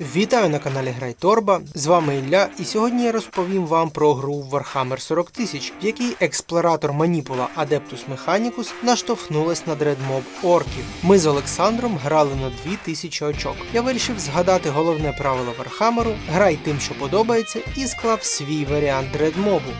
Вітаю на каналі Грай Торба. З вами Ілля, і сьогодні я розповім вам про гру Warhammer 40 тисяч, в якій експлоратор Маніпула Adeptus Mechanicus наштовхнулась на дредмоб орків. Ми з Олександром грали на 2000 очок. Я вирішив згадати головне правило Вархамеру: грай тим, що подобається, і склав свій варіант дредмобу.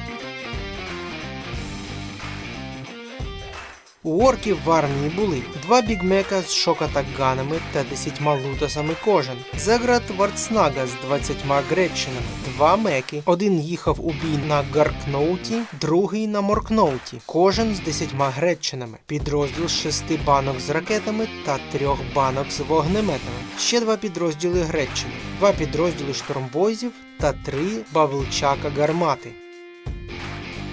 У орків в армії були два бігмека з шокатакганами та 10 лутасами кожен, Заград Вартснага з 20 гречинами, два меки. Один їхав у бій на Гаркноуті, другий на Моркноуті, кожен з 10 гречинами, підрозділ з 6 банок з ракетами та 3 банок з вогнеметами. Ще два підрозділи Греччини, два підрозділи штормбойзів та три бавлчака гармати.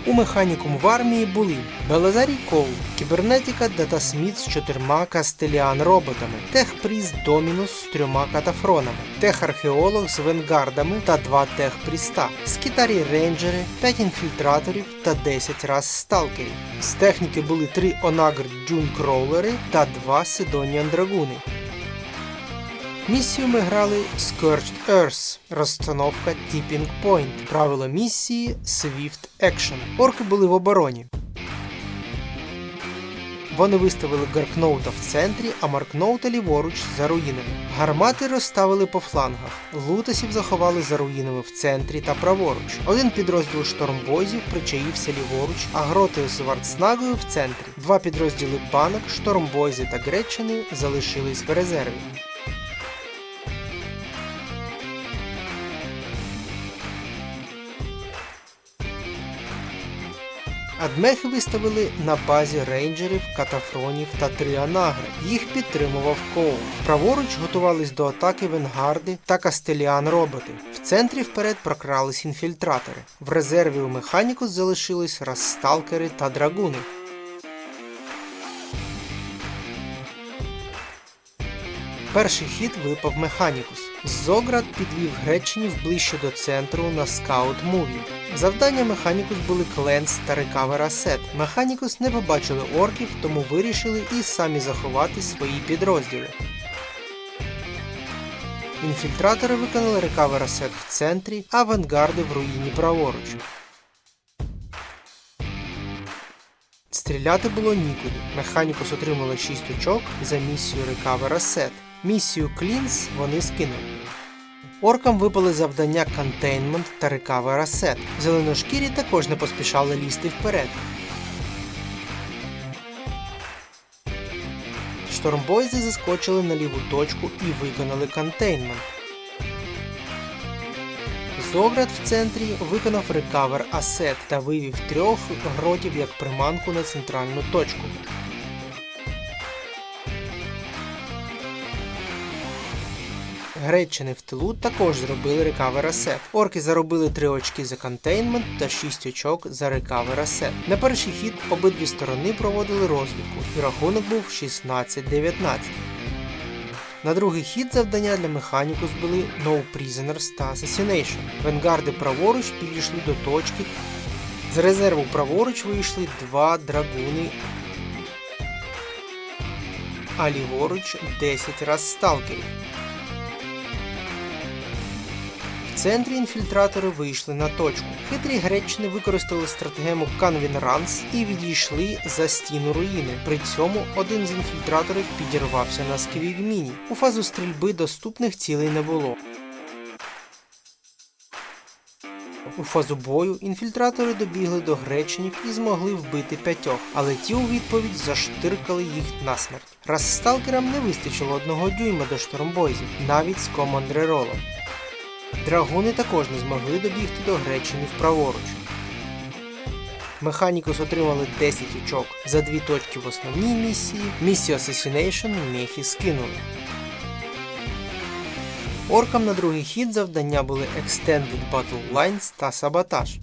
У механікум в армії були Белазарій Коул, Кібернетіка Датасміт з чотирма Кастеліан роботами, Техпріз Домінус з трьома катафронами, Техархеолог з венгардами та два техпріста, Скітарі рейнджери, 5 інфільтраторів та 10 раз сталкерів. З техніки були три Онагр Джун Кроулери та два Сидоніан Драгуни. Місію ми грали Scorched Earth, розстановка Tipping Point. Правило місії Swift Action. Орки були в обороні. Вони виставили Гаркноута в центрі, а Маркноута ліворуч за руїнами. Гармати розставили по флангах. Лутасів заховали за руїнами в центрі та праворуч. Один підрозділ штормбойзів причаївся ліворуч, а гроти з Вартснагою в центрі. Два підрозділи банок, штормбойзи та Греччини залишились в резерві. Адмехи виставили на базі рейнджерів, катафронів та тріанагри. Їх підтримував Коул. Праворуч готувались до атаки венгарди та кастеліан роботи. В центрі вперед прокрались інфільтратори. В резерві у механікус залишились розсталкери та драгуни. Перший хід випав Механікус. Зоград підвів Гречинів ближче до центру на скаут муві. Завдання Механікус були Кленс та Рекавер Асет. Механікус не побачили орків, тому вирішили і самі заховати свої підрозділи. Інфільтратори виконали Рекавер Асет в центрі, авангарди в руїні праворуч. Стріляти було нікуди. Механікус отримала 6 очок за місію Recover Asset. Місію Клінс вони скинули. Оркам випали завдання Containment та Recover Asset. Зеленошкірі також не поспішали лізти вперед. Штормбойзи заскочили на ліву точку і виконали контейнмент. Зоград в центрі виконав Recover Asset та вивів трьох гротів як приманку на центральну точку. Греччини в тилу також зробили Recover Asset. Орки заробили 3 очки за контейнмент та 6 очок за Recover Asset. На перший хід обидві сторони проводили розвідку, і рахунок був 16-19. На другий хід завдання для Механікус були No Prisoners та Assassination. Венгарди праворуч підійшли до точки. З резерву праворуч вийшли два драгуни, а ліворуч 10 раз сталкерів. Центрі інфільтратори вийшли на точку. Хитрі гречни використали стратегему Canvin Runs і відійшли за стіну руїни. При цьому один з інфільтраторів підірвався на сквігміні. У фазу стрільби доступних цілей не було. У фазу бою інфільтратори добігли до гречнів і змогли вбити п'ятьох, але ті у відповідь заштиркали їх насмерть. Раз сталкерам не вистачило одного дюйма до штормбойзів, навіть з командреролом. Драгуни також не змогли добігти до Гречинів праворуч. Механікус отримали 10 очок за дві точки в основній місії. Місію Assassination мехи скинули. Оркам на другий хід завдання були Extended Battle Lines та Саботаж.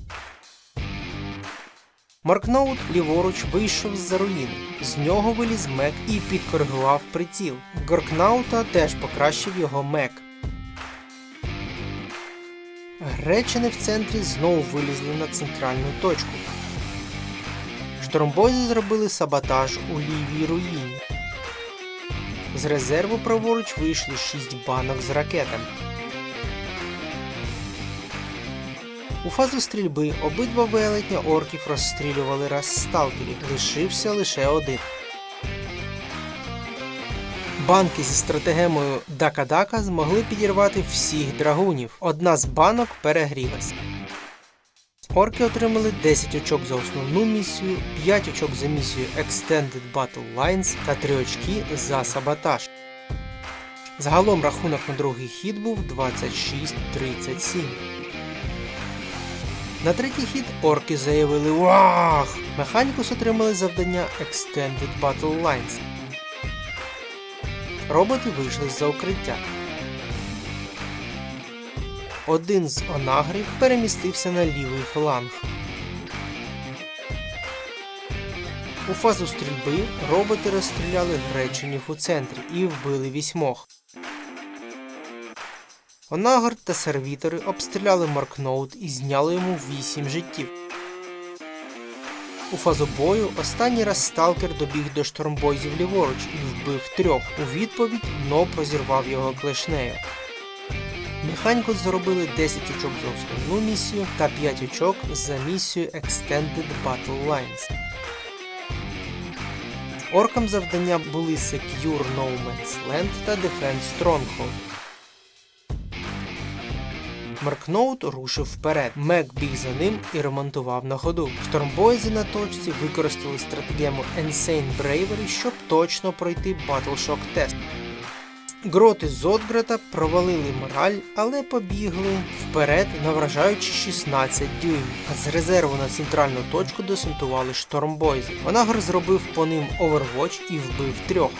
Маркноут ліворуч вийшов з-за руїни. З нього виліз мек і підкоригував приціл. Горкнаута теж покращив його мек. Гречини в центрі знову вилізли на центральну точку. Штромбозі зробили саботаж у лівій руїні. З резерву праворуч вийшли 6 банок з ракетами. У фазу стрільби обидва велетня орків розстрілювали раз сталкерів, лишився лише один. Банки зі стратегемою Дака-Дака змогли підірвати всіх драгунів. Одна з банок перегрілась. Орки отримали 10 очок за основну місію, 5 очок за місію Extended Battle Lines та 3 очки за саботаж. Загалом рахунок на другий хід був 26-37. На третій хід орки заявили Вах! Механікус отримали завдання Extended Battle Lines. Роботи вийшли з-за укриття. Один з онагрів перемістився на лівий фланг. У фазу стрільби роботи розстріляли греченів у центрі і вбили вісьмох. Онагр та сервітори обстріляли Маркноут і зняли йому 8 життів. У фазу бою останній раз сталкер добіг до штормбойзів ліворуч і вбив трьох. У відповідь Ноб розірвав його клешнею. Механікус заробили 10 очок за основну місію та 5 очок за місію Extended Battle Lines. Оркам завдання були Secure No Man's Land та Defend Stronghold. Маркноут рушив вперед. Мек біг за ним і ремонтував на ходу. Штормбойзи на точці використали стратегему Insane Bravery, щоб точно пройти Battleshock тест. Гроти Зодгрета провалили мораль, але побігли вперед на вражаючі 16 дюймів. А з резерву на центральну точку десантували штормбойзи. Онагр зробив по ним Overwatch і вбив трьох.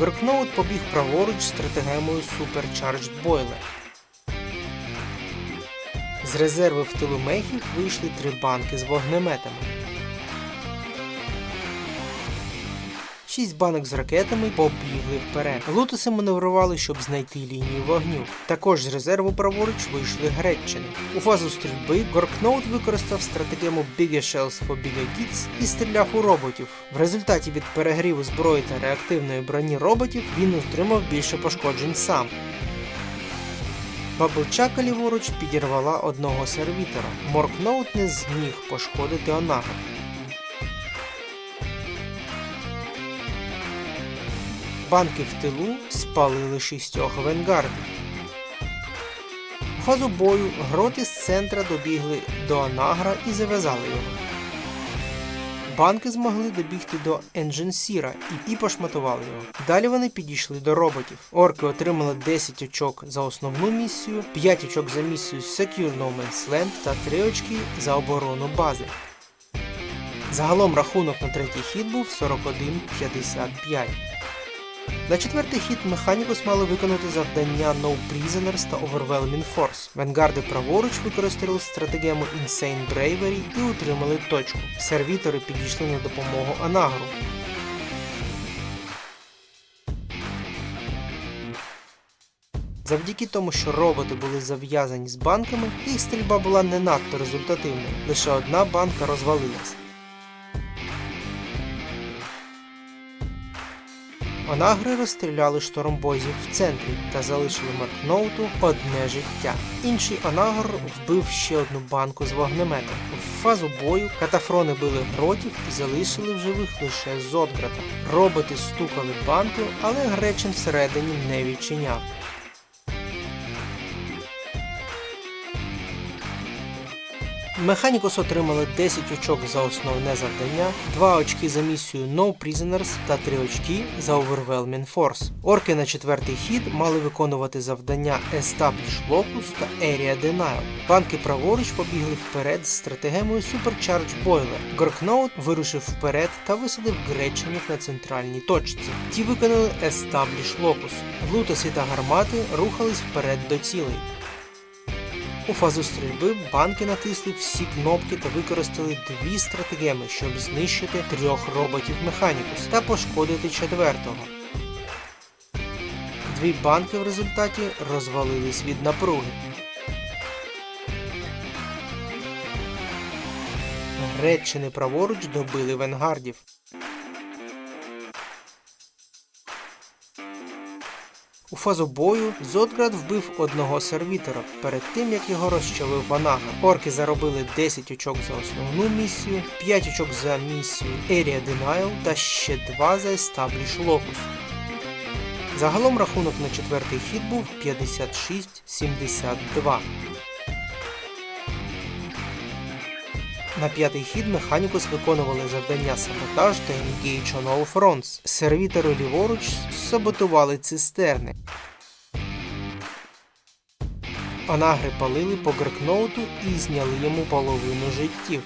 Веркноут побіг праворуч стратегемою Supercharged Boiler. З резерви в тилу мехів вийшли три банки з вогнеметами. Шість банок з ракетами побігли вперед. Лутуси маневрували, щоб знайти лінію вогню. Також з резерву праворуч вийшли греччини. У фазу стрільби Горкноут використав стратегему Bigger Shells for Bigger Kids і стріляв у роботів. В результаті від перегріву зброї та реактивної броні роботів він отримав більше пошкоджень сам. Баблчака ліворуч підірвала одного сервітора. Моркноут не зміг пошкодити Онага. Банки в тилу спалили шістьох венгардів. У фазу бою гроти з центра добігли до Анагра і зав'язали його. Банки змогли добігти до Ендженсіра і, і пошматували його. Далі вони підійшли до роботів. Орки отримали 10 очок за основну місію, 5 очок за місію Secure No Man's Land та 3 очки за оборону бази. Загалом рахунок на третій хід був 41-55. На четвертий хід Механікус мали виконати завдання No Prisoners та Overwhelming Force. Венгарди праворуч використали стратегему Insane Bravery і утримали точку. Сервітори підійшли на допомогу Анагру. Завдяки тому, що роботи були зав'язані з банками, їх стрільба була не надто результативною. Лише одна банка розвалилась. Онагри розстріляли штормбозів в центрі та залишили Маркноуту одне життя. Інший Онагр вбив ще одну банку з вогнемета. В фазу бою катафрони били гротів і залишили в живих лише Зодграта. Роботи стукали банку, але Гречин всередині не відчиняв. Механікус отримали 10 очок за основне завдання, 2 очки за місію No Prisoners та 3 очки за Overwhelming Force. Орки на четвертий хід мали виконувати завдання Establish Locus та Area Denial. Банки праворуч побігли вперед з стратегемою Supercharge Boiler. Горкноут вирушив вперед та висадив греченів на центральній точці. Ті виконали Establish Locus. Лутоси та гармати рухались вперед до цілей. У фазу стрільби банки натисли всі кнопки та використали дві стратегеми, щоб знищити трьох роботів Механікус та пошкодити четвертого. Дві банки в результаті розвалились від напруги. Греччини праворуч добили венгардів. У фазу бою Зодград вбив одного сервітора перед тим, як його розчавив Ванага. Орки заробили 10 очок за основну місію, 5 очок за місію Area Denial та ще 2 за Establish Locus. Загалом рахунок на четвертий хід був 56-72. На п'ятий хід Механікус виконували завдання саботаж та Engage on All Fronts. Сервітори ліворуч саботували цистерни. Анагри палили по Грекноуту і зняли йому половину життів.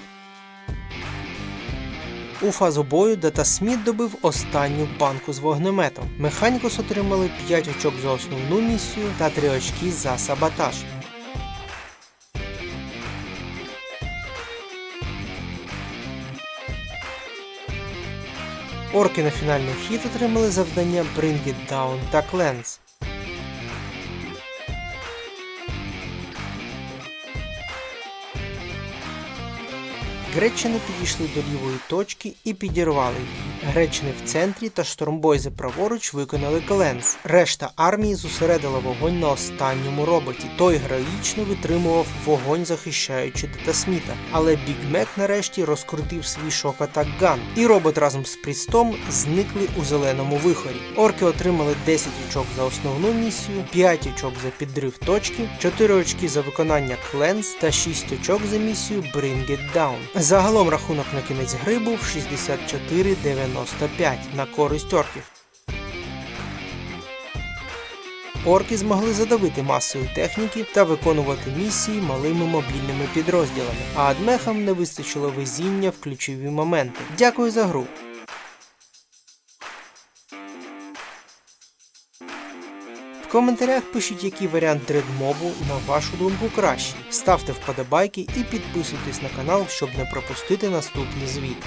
У фазу бою Дата Сміт добив останню банку з вогнеметом. Механікус отримали 5 очок за основну місію та 3 очки за саботаж. Орки на фінальний хід отримали завдання Bring It Down та Cleanse. Гречини підійшли до лівої точки і підірвали її. Гречини в центрі та штормбойзи праворуч виконали кленс. Решта армії зосередила вогонь на останньому роботі. Той героїчно витримував вогонь, захищаючи Детасміта. Але Біг Мек нарешті розкрутив свій шок-атак ган, і робот разом з Прістом зникли у зеленому вихорі. Орки отримали 10 очок за основну місію, 5 очок за підрив точки, 4 очки за виконання кленс та 6 очок за місію Bring It Down. Загалом рахунок на кінець гри був 64-95 на користь орків. Орки змогли задавити масою техніки та виконувати місії малими мобільними підрозділами, а адмехам не вистачило везіння в ключові моменти. Дякую за гру. В коментарях пишіть, який варіант дредмобу на вашу думку кращий. Ставте вподобайки і підписуйтесь на канал, щоб не пропустити наступні звіти.